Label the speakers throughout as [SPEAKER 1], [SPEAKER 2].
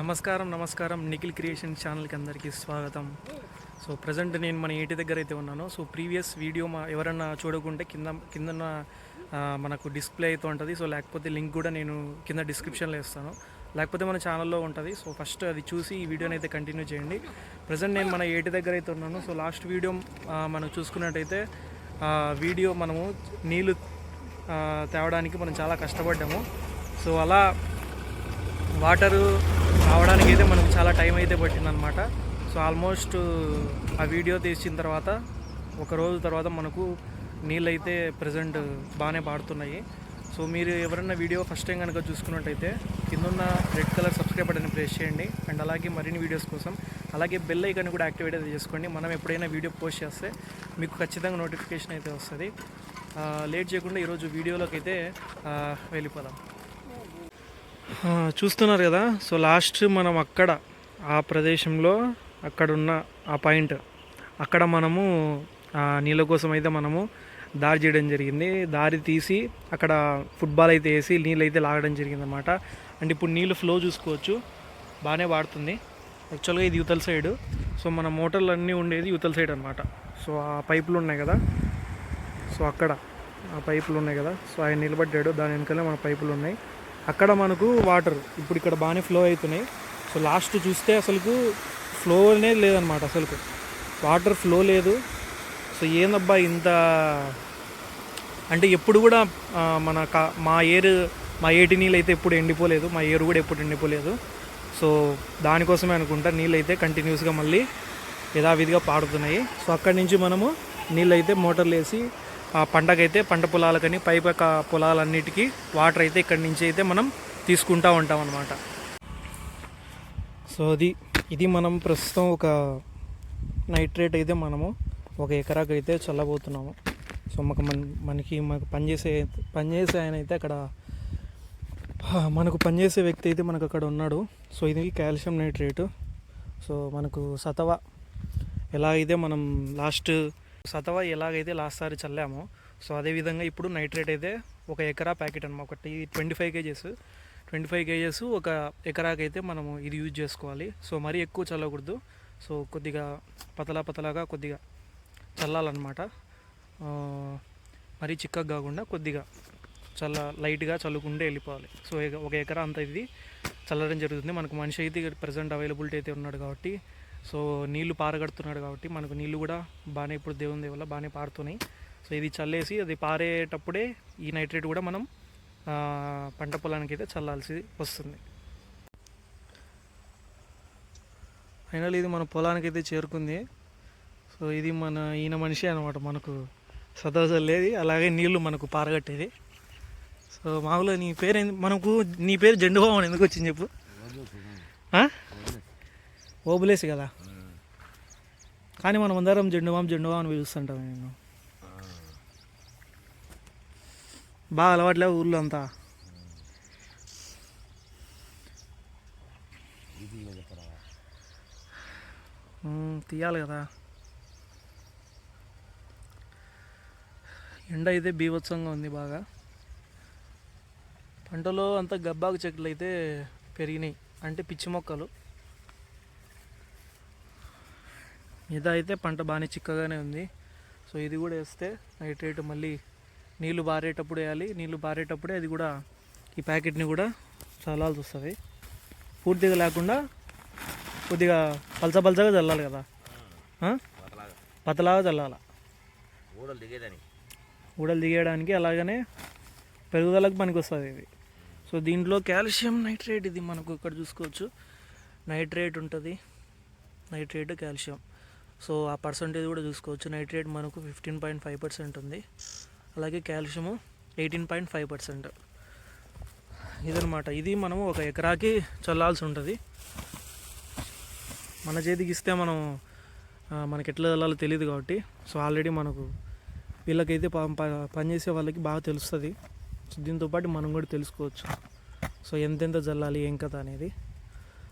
[SPEAKER 1] నమస్కారం నమస్కారం. నిఖిల్ క్రియేషన్ ఛానల్కి అందరికీ స్వాగతం. సో ప్రజెంట్ నేను మన ఇంటి దగ్గర అయితే ఉన్నాను సో ప్రీవియస్ వీడియో మా ఎవరన్నా చూడకుంటే కింద కింద మనకు డిస్ప్లే అయితే ఉంటుంది. సో లేకపోతే లింక్ కూడా నేను కింద డిస్క్రిప్షన్లో ఇస్తాను. లేకపోతే మన ఛానల్లో ఉంటుంది. సో ఫస్ట్ అది చూసి ఈ వీడియోని అయితే కంటిన్యూ చేయండి. ప్రజెంట్ నేను మన ఏటి దగ్గర అయితే ఉన్నాను సో లాస్ట్ వీడియో మనం చూసుకున్నట్టయితే వీడియో మనము నీళ్ళు తేవడానికి మనం చాలా కష్టపడ్డాము. సో అలా వాటరు రావడానికి అయితే మనకు చాలా టైం అయితే పట్టిందనమాట సో ఆల్మోస్ట్ ఆ వీడియో తీసిన తర్వాత ఒక రోజు తర్వాత మనకు నీళ్ళు అయితే ప్రజెంట్ బాగానే పాడుతున్నాయి సో మీరు ఎవరైనా వీడియో ఫస్ట్ టైం కనుక చూసుకున్నట్టయితే కిందున్న red colour subscribe button press చేయండి. అండ్ అలాగే మరిన్ని వీడియోస్ కోసం అలాగే బెల్ ఐకన్ కూడా యాక్టివేట్ అయితే చేసుకోండి. మనం ఎప్పుడైనా వీడియో పోస్ట్ చేస్తే మీకు ఖచ్చితంగా నోటిఫికేషన్ అయితే వస్తుంది. లేట్ చేయకుండా ఈరోజు వీడియోలోకి అయితే వెళ్ళిపోదాం. చూస్తున్నారు కదా? సో లాస్ట్ మనం అక్కడ ఆ ప్రదేశంలో అక్కడ ఉన్న ఆ పాయింట్. అక్కడ మనము ఆ నీళ్ళ కోసం అయితే మనము దారి చేయడం జరిగింది. దారి తీసి అక్కడ ఫుట్బాల్ అయితే వేసి నీళ్ళు అయితే లాగడం జరిగింది అనమాట అండ్ ఇప్పుడు నీళ్ళు ఫ్లో చూసుకోవచ్చు. బాగానే వాడుతుంది. యాక్చువల్గా ఇది యువతల సైడ్. సో మన మోటార్లు అన్నీ ఉండేది యూతల్ సైడ్ అనమాట సో ఆ పైపులు ఉన్నాయి కదా? సో అక్కడ ఆ పైపులు ఉన్నాయి కదా? సో ఆయన నిలబడ్డాడు. దాని వెనకాలే మన పైపులు ఉన్నాయి. అక్కడ మనకు వాటర్ ఇప్పుడు ఇక్కడ బాగానే ఫ్లో అవుతున్నాయి. సో లాస్ట్ చూస్తే అసలుకు ఫ్లో అనేది లేదనమాట అసలుకు. వాటర్ ఫ్లో లేదు. సో ఏందబ్బా ఇంత అంటే ఎప్పుడు కూడా మన కా- మా ఏరు మా ఏటి నీళ్ళు అయితే ఎప్పుడు ఎండిపోలేదు. మా ఏరు కూడా ఎప్పుడు ఎండిపోలేదు. సో దానికోసమే అనుకుంటా నీళ్ళు అయితే కంటిన్యూస్గా మళ్ళీ యథావిధిగా పాడుతున్నాయి సో అక్కడి నుంచి మనము నీళ్ళు అయితే మోటార్లు వేసి ఆ అయితే పంట పొలాలకని పై పొలాలన్నిటికీ వాటర్ అయితే ఇక్కడి నుంచి అయితే మనం తీసుకుంటూ ఉంటాం అన్నమాట. సో అది ఇది మనం ప్రస్తుతం ఒక నైట్రేట్ అయితే మనము ఒక ఎకరాకు అయితే చల్లబోతున్నాము. సో మాకు మన మనకి మాకు పనిచేసే పనిచేసే ఆయన అయితే అక్కడ మనకు పనిచేసే వ్యక్తి అయితే మనకు అక్కడ ఉన్నాడు. సో ఇది కాల్షియం నైట్రేట్. సో మనకు సతవ ఎలా అయితే మనం లాస్ట్ సతవ ఎలాగైతే లాస్ట్ సారి చల్లామో సో అదేవిధంగా ఇప్పుడు నైట్రేట్ అయితే ఒక ఎకరా ప్యాకెట్ అనమాట ఒకటి twenty five kgs twenty five kgs ఒక ఎకరాకైతే మనము ఇది యూజ్ చేసుకోవాలి. సో మరీ ఎక్కువ చల్లకూడదు. సో కొద్దిగా పతలా పతలాగా కొద్దిగా చల్లాలన్నమాట. మరీ చిక్కగా కాకుండా కొద్దిగా చల్ల లైట్గా చల్లుకుంటే వెళ్ళిపోవాలి. సో ఒక ఎకరా అంత ఇది చల్లడం జరుగుతుంది. మనకు మనిషి అయితే ప్రజెంట్ అవైలబిలిటీ అయితే ఉన్నాడు కాబట్టి సో నీళ్ళు పారగడుతున్నాడు కాబట్టి మనకు నీళ్ళు కూడా బాగానే ఇప్పుడు దేవుని దేవల్ల వల్ల బాగానే పారుతున్నాయి. సో ఇది చల్లేసి అది పారేటప్పుడే ఈ నైట్రేట్ కూడా మనం పంట పొలానికి అయితే చల్లాల్సి వస్తుంది. ఫైనల్ ఇది మన పొలానికి అయితే చేరుకుంది. సో ఇది మన ఈయన మనిషి అనమాట మనకు సదా చల్లేది అలాగే నీళ్ళు మనకు పారగట్టేది. సో మామూలుగా నీ పేరు మనకు నీ పేరు జెండు బాబు అని ఎందుకు వచ్చింది చెప్పు? ఓబులేసి కదా. కానీ మనం అందరం జెండు బామ్ జెండు అని పిలుస్తుంటాం నేను. బాగా అలవాట్లే ఊర్లో అంతా. తీయాలి కదా. ఎండ అయితే బీభత్సంగా ఉంది బాగా. పంటలో అంత గబ్బాకు చెట్లు అయితే పెరిగినాయి. అంటే పిచ్చి మొక్కలు. మీద అయితే పంట బాగానే చిక్కగానే ఉంది. సో ఇది కూడా వేస్తే నైట్రేట్ మళ్ళీ నీళ్ళు బారేటప్పుడు వేయాలి. నీళ్ళు బారేటప్పుడే అది కూడా ఈ ప్యాకెట్ని కూడా చల్లాల్సి వస్తుంది. పూర్తిగా లేకుండా కొద్దిగా పలస పలసగా చల్లాలి కదా?
[SPEAKER 2] పతలాగా.
[SPEAKER 1] చల్లాలి.
[SPEAKER 2] ఊడలు దిగేదని
[SPEAKER 1] ఊడలు దిగేయడానికి అలాగనే పెరుగుదలకు పనికి వస్తుంది ఇది. సో దీంట్లో కాల్షియం నైట్రేట్ ఇది మనకు ఇక్కడ చూసుకోవచ్చు. నైట్రేట్ ఉంటుంది. Nitrate calcium. సో ఆ పర్సంటేజ్ కూడా చూసుకోవచ్చు. నైట్రేట్ మనకు ఫిఫ్టీన్ పాయింట్ ఫైవ్ పర్సెంట్ ఉంది. అలాగే calcium eighteen point five percent. ఇదనమాట ఇది మనము ఒక ఎకరాకి చల్లాల్సి ఉంటుంది. మన చేతికి ఇస్తే మనం మనకి ఎట్లా చల్లాలో తెలియదు కాబట్టి. సో ఆల్రెడీ మనకు వీళ్ళకైతే ప- పనిచేసే వాళ్ళకి బాగా తెలుస్తుంది. సో దీంతో పాటు మనం కూడా తెలుసుకోవచ్చు. సో ఎంతెంత చల్లాలి ఏం కథ అనేది.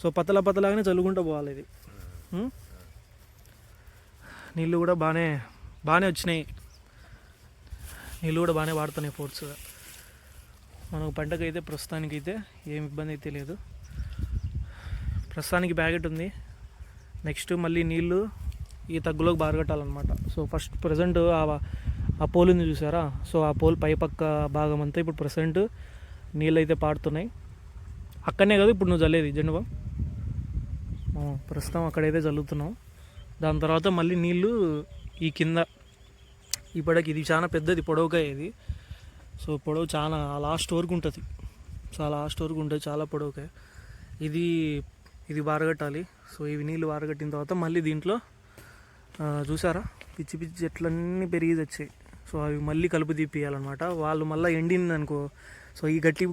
[SPEAKER 1] సో పతల పతలాగానే చల్లుకుంటూ పోవాలి ఇది. నీళ్ళు కూడా బాగానే బాగానే వచ్చినాయి. నీళ్ళు కూడా బాగానే వాడుతున్నాయి ఫోర్స్గా మనకు పంటకైతే ప్రస్తుతానికైతే ఏం ఇబ్బంది అయితే లేదు. ప్రస్తుతానికి బ్యాగెట్ ఉంది. నెక్స్ట్ మళ్ళీ నీళ్ళు ఈ తగ్గులోకి బారగట్టాలన్నమాట. సో ఫస్ట్ ప్రజెంట్ ఆ ఆ పోల్ ఉంది చూసారా? సో ఆ పోల్ పైపక్క భాగం అంతా ఇప్పుడు ప్రజెంట్ నీళ్ళు అయితే పాడుతున్నాయి అక్కడనే కదా ఇప్పుడు నువ్వు చల్లేది జెండుబా ప్రస్తుతం అక్కడైతే చల్లుతున్నాం దాని తర్వాత మళ్ళీ నీళ్ళు ఈ కింద. ఈ పడకి ఇది చాలా పెద్దది పొడవుగా ఇది సో పొడవు చాలా లాస్ట్ వరకు ఉంటుంది చాలా లాస్ట్ వరకు ఉంటుంది చాలా పొడవుగా. ఇది ఇది వారగట్టాలి సో ఇవి నీళ్ళు వారగట్టిన తర్వాత మళ్ళీ దీంట్లో చూసారా? పిచ్చి పిచ్చి చెట్లన్నీ పెరిగి వచ్చాయి సో అవి మళ్ళీ కలుపు తీపియాలన్నమాట వాళ్ళు మళ్ళీ ఎండింది అనుకో సో ఈ గట్టి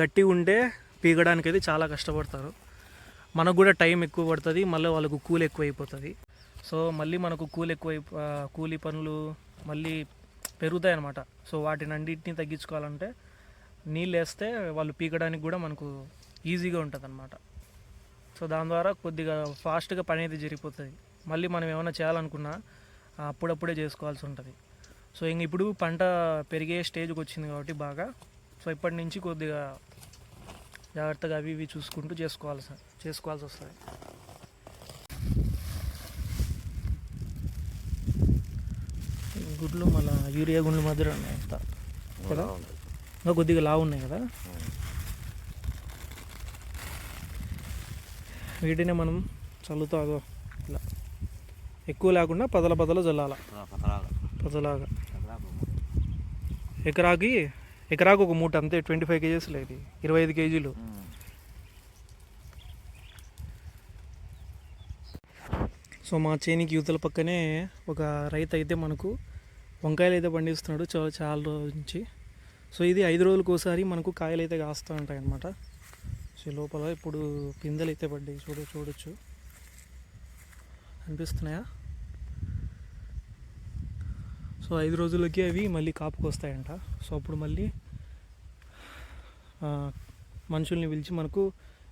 [SPEAKER 1] గట్టి ఉంటే పీగడానికి అయితే చాలా కష్టపడతారు. మనకు కూడా టైం ఎక్కువ పడుతుంది మళ్ళీ వాళ్ళకు కూలి ఎక్కువ అయిపోతుంది సో మళ్ళీ మనకు కూలి ఎక్కువ కూలీ కూలి పనులు మళ్ళీ పెరుగుతాయి అన్నమాట సో వాటిని అన్నింటినీ తగ్గించుకోవాలంటే నీళ్ళు వేస్తే వాళ్ళు పీకడానికి కూడా మనకు ఈజీగా ఉంటుంది అనమాట సో దాని ద్వారా కొద్దిగా ఫాస్ట్గా పని అయితే జరిగిపోతుంది. మళ్ళీ మనం ఏమైనా చేయాలనుకున్నా అప్పుడప్పుడే చేసుకోవాల్సి ఉంటుంది. సో ఇంక ఇప్పుడు పంట పెరిగే స్టేజ్కి వచ్చింది కాబట్టి బాగా. సో ఇప్పటి నుంచి కొద్దిగా జాగ్రత్తగా అవి ఇవి చూసుకుంటూ చేసుకోవాల్సి చేసుకోవాల్సి వస్తుంది. గుడ్లు మళ్ళీ యూరియా గుండ్ల మధ్యలో ఉన్నాయి. అంతా కదా? ఇంకా కొద్దిగా లావు ఉన్నాయి కదా? వీటినే మనం చల్లుతూ అదో ఇలా ఎక్కువ లేకుండా పదల పదల చల్లాల. పదలాగా. ఎకరాకి ఎకరాకు ఒక మూట అంతే ట్వంటీ ఫైవ్ కేజీస్ లేదు ఇరవై ఐదు కేజీలు. సో మా చేనికి యువతల పక్కనే ఒక రైతు అయితే మనకు వంకాయలు అయితే పండిస్తున్నాడు చాలా చాలా రోజుల నుంచి. సో ఇది ఐదు రోజులకు ఒకసారి మనకు కాయలు అయితే కాస్తూ ఉంటాయి అన్నమాట సో లోపల ఇప్పుడు పిందెలు అయితే పడ్డాయి. చూడ చూడొచ్చు. అనిపిస్తున్నాయా? సో ఐదు రోజులకి అవి మళ్ళీ కాపుకు వస్తాయంట సో అప్పుడు మళ్ళీ మనుషుల్ని పిలిచి మనకు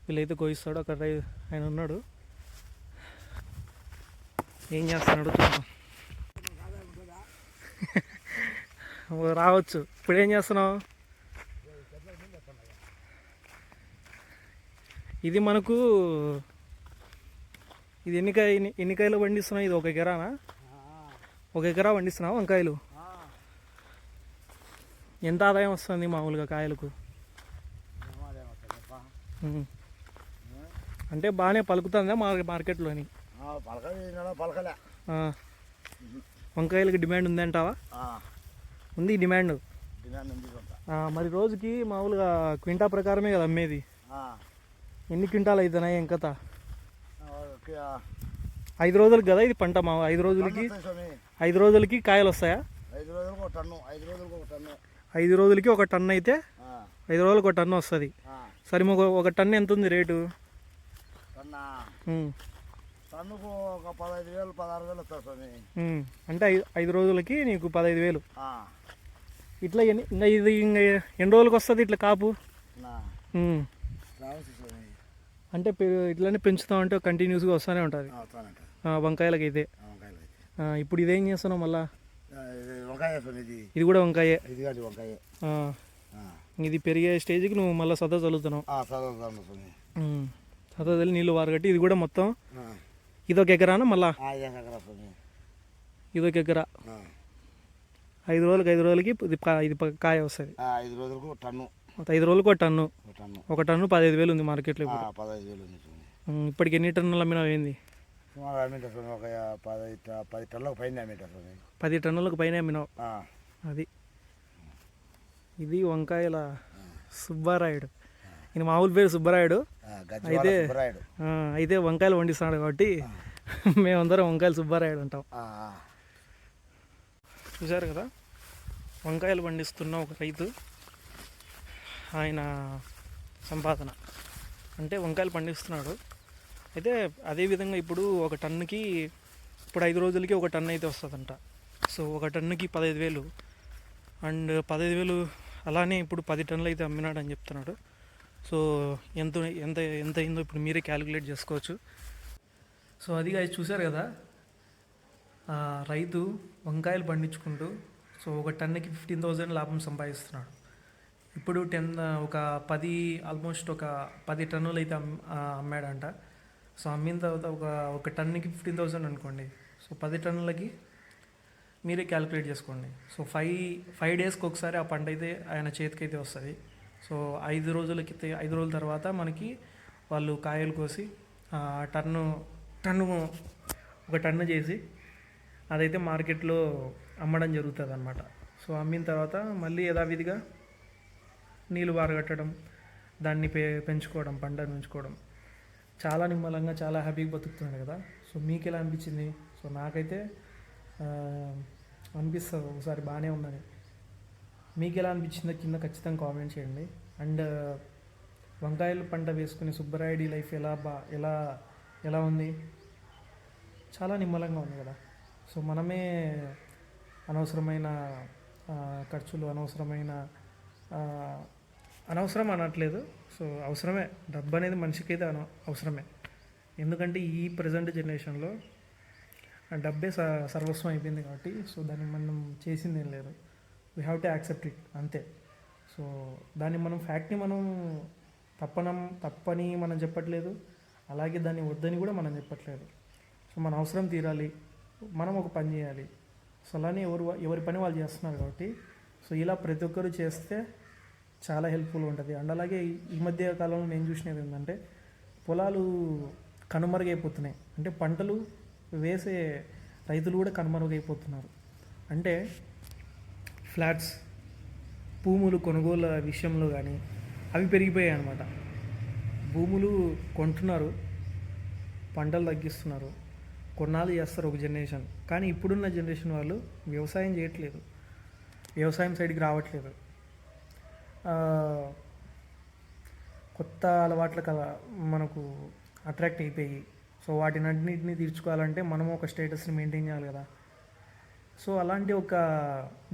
[SPEAKER 1] వీళ్ళైతే కోయిస్తాడు. అక్కడ రై- ఆయన ఉన్నాడు. ఏం చేస్తున్నాడు చూద్దాం. రావచ్చు. ఇప్పుడు ఏం చేస్తున్నావు? ఇది మనకు ఇది ఎన్ని కాయ ఎన్ని- ఎన్ని కాయలు పండిస్తున్నావు? ఇది ఒక ఎకరానా? ఒక ఎకరా పండిస్తున్నావు వంకాయలు? ఎంత ఆదాయం వస్తుంది మామూలుగా కాయలకు. అంటే బాగానే పలుకుతుందా మార్ మార్కెట్లోని?
[SPEAKER 3] పలక పలకలే.
[SPEAKER 1] వంకాయలకి డిమాండ్ ఉందంటావా ఉంది డిమాండ్? మరి రోజుకి మామూలుగా క్వింటా ప్రకారమే కదా అమ్మేది? ఎన్ని క్వింటాలు అవుతున్నాయి కథ? ఐదు రోజులకి కదా ఇది పంట మా ఐదు రోజులకి ఐదు రోజులకి కాయలు వస్తాయా?
[SPEAKER 3] ఐదు రోజులకు ఒక టన్ను
[SPEAKER 1] అయితే ఐదు రోజులకు ఒక టన్ను వస్తుంది. సరే ఒక టన్ను ఎంత ఉంది రేటు?
[SPEAKER 3] టన్నుకు ఒక పదహైదు వేలు పదహారు వేలు వస్తుంది.
[SPEAKER 1] అంటే ఐదు ఐదు రోజులకి నీకు పదహైదు వేలు. ఇట్లా ఎన్ని ఇంకా ఇది ఇంకా ఎన్ని రోజులకి వస్తుంది ఇట్లా కాపు? అంటే ఇట్లానే పెంచుతాం అంటే కంటిన్యూస్గా వస్తూనే ఉంటుంది. వంకాయలకి అయితే ఇప్పుడు ఇదేం చేస్తున్నావు మళ్ళా?
[SPEAKER 3] ఇది
[SPEAKER 1] కూడా వంకాయే?
[SPEAKER 3] ఇది
[SPEAKER 1] పెరిగే స్టేజ్కి నువ్వు మళ్ళీ సదా చల్లుతున్నావు. సదా చల్లి నీళ్ళు వారగట్టి ఇది కూడా మొత్తం ఇదొక ఎకరానా మళ్ళా? ఇదొక ఎకరా ఐదు రోజులకి ఐదు రోజులకి ఇది ఇది కాయ వస్తుంది.
[SPEAKER 3] ఐదు రోజులకు ఒక టన్ను.
[SPEAKER 1] ఐదు రోజులకు ఒక టన్ను.
[SPEAKER 3] ఒక టన్ను.
[SPEAKER 1] పదహైదు వేలు ఉంది మార్కెట్లో ఇప్పుడు.
[SPEAKER 3] పదహైదు వేలు ఉంది
[SPEAKER 1] ఇప్పటికి ఎన్ని టన్నులు అమ్మినావు ఏంది?
[SPEAKER 3] ఒక పది టన్నులకు పైన
[SPEAKER 1] పది టన్నులకు పైన అమ్మినావు. అది. ఇది వంకాయల సుబ్బారాయుడు. ఈయన మామూలు పేరు సుబ్బారాయుడు. అయితే- అయితే వంకాయలు పండిస్తున్నాడు కాబట్టి మేమందరం వంకాయలు సుబ్బారాయుడు అంటాం. చూశారు కదా? వంకాయలు పండిస్తున్న ఒక రైతు ఆయన సంపాదన. అంటే వంకాయలు పండిస్తున్నాడు. అయితే అదేవిధంగా ఇప్పుడు ఒక టన్నుకి ఇప్పుడు ఐదు రోజులకి ఒక టన్ను అయితే వస్తుందంట. సో ఒక టన్నుకి పదహైదు వేలు. అండ్ పదహైదు వేలు అలానే ఇప్పుడు పది టన్నులు అయితే అమ్మినాడు అని చెప్తున్నాడు. సో ఎంత ఎంత ఎంత అయిందో ఇప్పుడు మీరే క్యాలిక్యులేట్ చేసుకోవచ్చు. సో అది అది చూశారు కదా? రైతు వంకాయలు పండించుకుంటూ సో ఒక టన్నుకి ఫిఫ్టీన్ థౌజండ్ లాభం సంపాదిస్తున్నాడు. ఇప్పుడు టెన్ ఒక పది ఆల్మోస్ట్ ఒక పది టన్నులు అయితే అమ్మాడంట. సో అమ్మిన తర్వాత ఒక ఒక టన్నుకి ఫిఫ్టీన్ థౌజండ్ అనుకోండి. సో పది టన్నులకి మీరే క్యాలిక్యులేట్ చేసుకోండి. సో ఫైవ్ ఫైవ్ డేస్కి ఒకసారి ఆ పంట అయితే ఆయన చేతికి అయితే వస్తుంది. సో ఐదు రోజులకి క్రితం ఐదు రోజుల తర్వాత మనకి వాళ్ళు కాయలు కోసి టన్ను టన్ను ఒక టన్ను చేసి అదైతే మార్కెట్లో అమ్మడం జరుగుతుంది అనమాట సో అమ్మిన తర్వాత మళ్ళీ యథావిధిగా నీళ్ళు బారగట్టడం దాన్ని పే పెంచుకోవడం పంటను పెంచుకోవడం చాలా నిమ్మలంగా చాలా హ్యాపీగా బతుకుతున్నాడు కదా. సో మీకు ఎలా అనిపించింది? సో నాకైతే అనిపిస్తుంది. ఒకసారి బాగానే ఉందని. మీకు ఎలా అనిపించిందో కింద ఖచ్చితంగా కామెంట్ చేయండి. అండ్ uh, వంకాయలు పంట వేసుకుని సుబ్బరాయుడి లైఫ్ ఎలా బా ఎలా ఎలా ఉంది? చాలా నిమ్మలంగా ఉంది కదా. సో మనమే అనవసరమైన ఖర్చులు అనవసరమైన అనవసరం అనట్లేదు. సో అవసరమే. డబ్బు అనేది మనిషికి అయితే అన అవసరమే. ఎందుకంటే ఈ ప్రజెంట్ జనరేషన్లో ఆ డబ్బే స సర్వస్వం అయిపోయింది కాబట్టి సో దాన్ని మనం చేసింది ఏం లేదు. We have to accept it అంతే. సో దాన్ని మనం ఫ్యాక్ట్ని మనం తప్పనం తప్పని మనం చెప్పట్లేదు. అలాగే దాన్ని వద్దని కూడా మనం చెప్పట్లేదు. సో మన అవసరం తీరాలి. మనం ఒక పని చేయాలి. సో అలానే ఎవరు ఎవరి పని వాళ్ళు చేస్తున్నారు కాబట్టి సో ఇలా ప్రతి ఒక్కరు చేస్తే చాలా హెల్ప్ఫుల్ ఉంటుంది. అండ్ అలాగే ఈ- మధ్య కాలంలో నేను చూసినది ఏంటంటే పొలాలు కనుమరుగైపోతున్నాయి. అంటే పంటలు వేసే రైతులు కూడా కనుమరుగైపోతున్నారు. అంటే ఫ్లాట్స్ భూములు కొనుగోలు విషయంలో కానీ అవి పెరిగిపోయాయి అన్నమాట. భూములు కొంటున్నారు పంటలు తగ్గిస్తున్నారు కొన్నాళ్ళు చేస్తారు ఒక జనరేషన్. కానీ ఇప్పుడున్న జనరేషన్ వాళ్ళు వ్యవసాయం చేయట్లేదు. వ్యవసాయం సైడ్కి రావట్లేదు. కొత్త అలవాట్లు కదా మనకు అట్రాక్ట్ అయిపోయి. సో వాటిని అన్నింటినీ తీర్చుకోవాలంటే మనం ఒక స్టేటస్ని మెయింటైన్ చేయాలి కదా. సో అలాంటి ఒక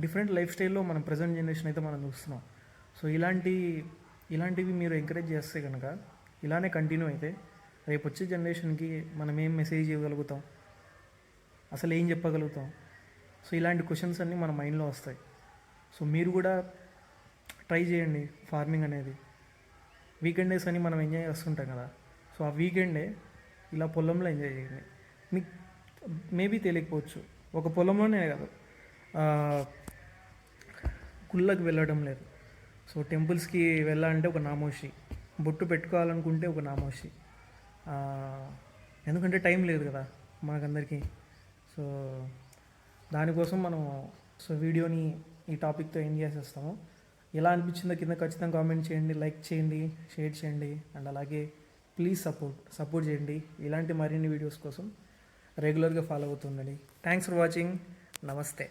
[SPEAKER 1] డిఫరెంట్ లైఫ్ స్టైల్లో మనం ప్రజెంట్ జనరేషన్ అయితే మనం చూస్తున్నాం. సో ఇలాంటి ఇలాంటివి మీరు ఎంకరేజ్ చేస్తే కనుక ఇలానే కంటిన్యూ అయితే రేపు వచ్చే జనరేషన్కి మనం ఏం మెసేజ్ ఇవ్వగలుగుతాం? అసలు ఏం చెప్పగలుగుతాం? సో ఇలాంటి క్వశ్చన్స్ అన్నీ మన మైండ్లో వస్తాయి. సో మీరు కూడా ట్రై చేయండి ఫార్మింగ్ అనేది. వీకెండ్ డేస్ అని మనం ఎంజాయ్ చేస్తుంటాం కదా. సో ఆ వీకెండే ఇలా పొలంలో ఎంజాయ్ చేయండి. మీకు మేబీ తెలియకపోవచ్చు. ఒక పొలంలోనే కాదు. గుళ్ళకు గుళ్ళకి వెళ్ళడం లేదు. సో టెంపుల్స్కి వెళ్ళాలంటే ఒక నామోషి బొట్టు పెట్టుకోవాలనుకుంటే ఒక నామోషి. ఎందుకంటే టైం లేదు కదా మనకందరికీ. సో దానికోసం మనం సో వీడియోని ఈ టాపిక్తో ఎండ్ చేసేస్తాము. ఎలా అనిపించిందో కింద ఖచ్చితంగా కామెంట్ చేయండి లైక్ చేయండి షేర్ చేయండి అండ్ అలాగే ప్లీజ్ సపోర్ట్ సపోర్ట్ చేయండి. ఇలాంటి మరిన్ని వీడియోస్ కోసం రెగ్యులర్గా ఫాలో అవుతుండండి. Thanks for watching. Namaste.